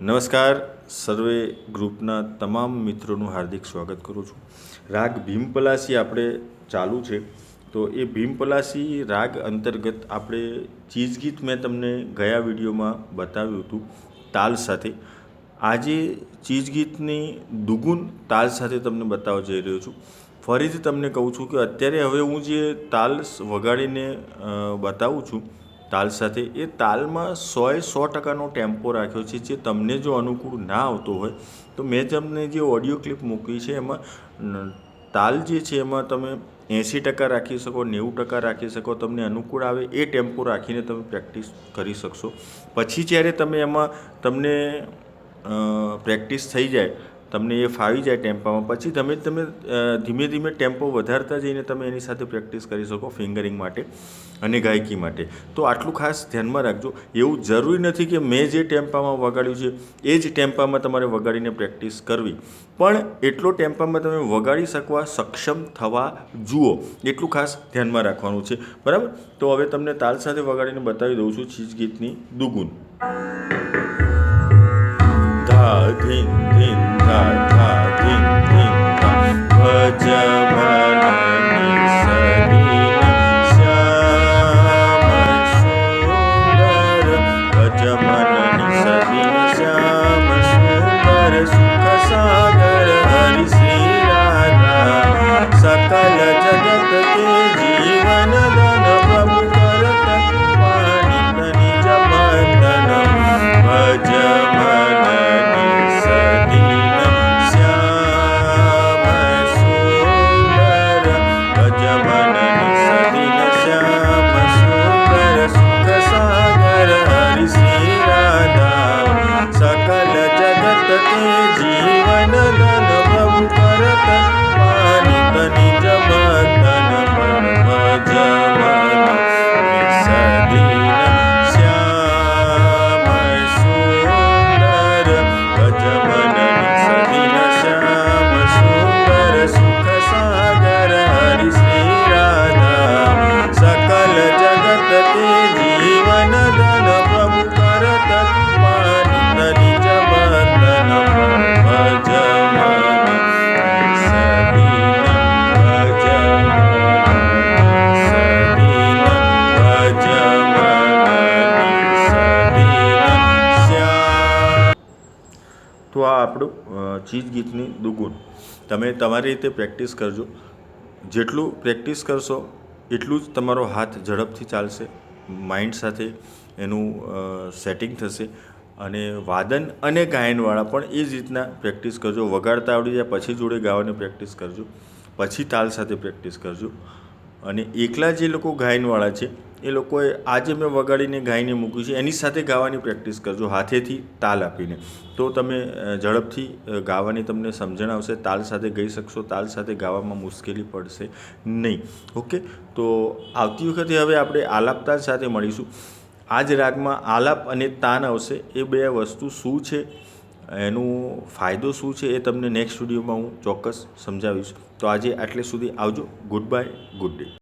નમસ્કાર. સર્વે ગ્રુપના તમામ મિત્રોનું હાર્દિક સ્વાગત કરું છું. રાગ ભીમપલાસી આપણે ચાલુ છે. તો એ ભીમપલાસી રાગ અંતર્ગત આપણે ચીજ ગીત મેં તમને ગયા વિડીયોમાં બતાવ્યું હતું તાલ સાથે. આજે ચીજ ગીતની દુગુન તાલ સાથે તમને બતાવવા જઈ રહ્યો છું. ફરીથી તમને કહું છું કે અત્યારે હવે હું જે તાલ વગાડીને બતાવું છું તાલ સાથે. એ તાલમાં સોએ સો ટકાનો ટેમ્પો રાખ્યો છે જે તમને જો અનુકૂળ ના આવતો હોય, તો મેં તમને જે ઓડિયો ક્લિપ મૂકી છે એમાં તાલ જે છે એમાં તમે એંસી ટકા રાખી શકો, નેવું ટકા રાખી શકો, તમને અનુકૂળ આવે એ ટેમ્પો રાખીને તમે પ્રેક્ટિસ કરી શકશો. પછી જ્યારે તમે એમાં તમને પ્રેક્ટિસ થઈ જાય તમને એ ફાવી જાય ટેમ્પામાં. પછી તમે તમે ધીમે ધીમે ટેમ્પો વધારતા જઈને તમે એની સાથે પ્રેક્ટિસ કરી શકો ફિંગરિંગ માટે અને ગાયકી માટે. તો આટલું ખાસ ધ્યાનમાં રાખજો. એવું જરૂરી નથી કે મેં જે ટેમ્પામાં વગાડ્યું છે, એ જ ટેમ્પામાં તમારે વગાડીને પ્રેક્ટિસ કરવી. પણ એટલો ટેમ્પામાં તમે વગાડી શકવા સક્ષમ થવા જુઓ. એટલું ખાસ ધ્યાનમાં રાખવાનું છે. બરાબર? તો હવે તમને તાલ સાથે વગાડીને બતાવી દઉં છું ચીજ ગીતની દુગુન. ધા ધીન ધીન ધા ધા ધીન ધીન ધા ભજ મનની સદીન શ્યામ સુંદર તો આ આપણું ચીજ ગીતની દુગુન તમે તમારી રીતે પ્રેક્ટિસ કરજો. જેટલું પ્રેક્ટિસ કરશો, એટલું જ તમારો હાથ ઝડપથી ચાલશે, માઇન્ડ સાથે એનું સેટિંગ થશે. અને વાદન અને ગાયનવાળા પણ એ જ રીતના પ્રેક્ટિસ કરજો. વગાડતા આવડી જાય, પછી જોડે ગાવાની પ્રેક્ટિસ કરજો. પછી તાલ સાથે પ્રેક્ટિસ કરજો. અને એકલા જે લોકો ગાયનવાળા છે, એ લોકોએ આજે મેં વગાડીને ગાઈને મૂક્યું છે, એની સાથે ગાવાની પ્રેક્ટિસ કરજો, હાથેથી તાલ આપીને. તો તમે ઝડપથી ગાવાની તમને સમજણ આવશે, તાલ સાથે ગઈ શકશો, તાલ સાથે ગાવામાં મુશ્કેલી પડશે નહીં. ઓકે? તો આવતી વખતે હવે આપણે આલાપ તાલ સાથે મળીશું. આ જ રાગમાં આલાપ અને તાન આવશે, એ બે વસ્તુ શું છે? એનું ફાયદો શું છે એ તમને નેક્સ્ટ વિડીયોમાં હું ચોક્કસ સમજાવીશ. તો આજે આટલે સુધી આવજો. Good bye good day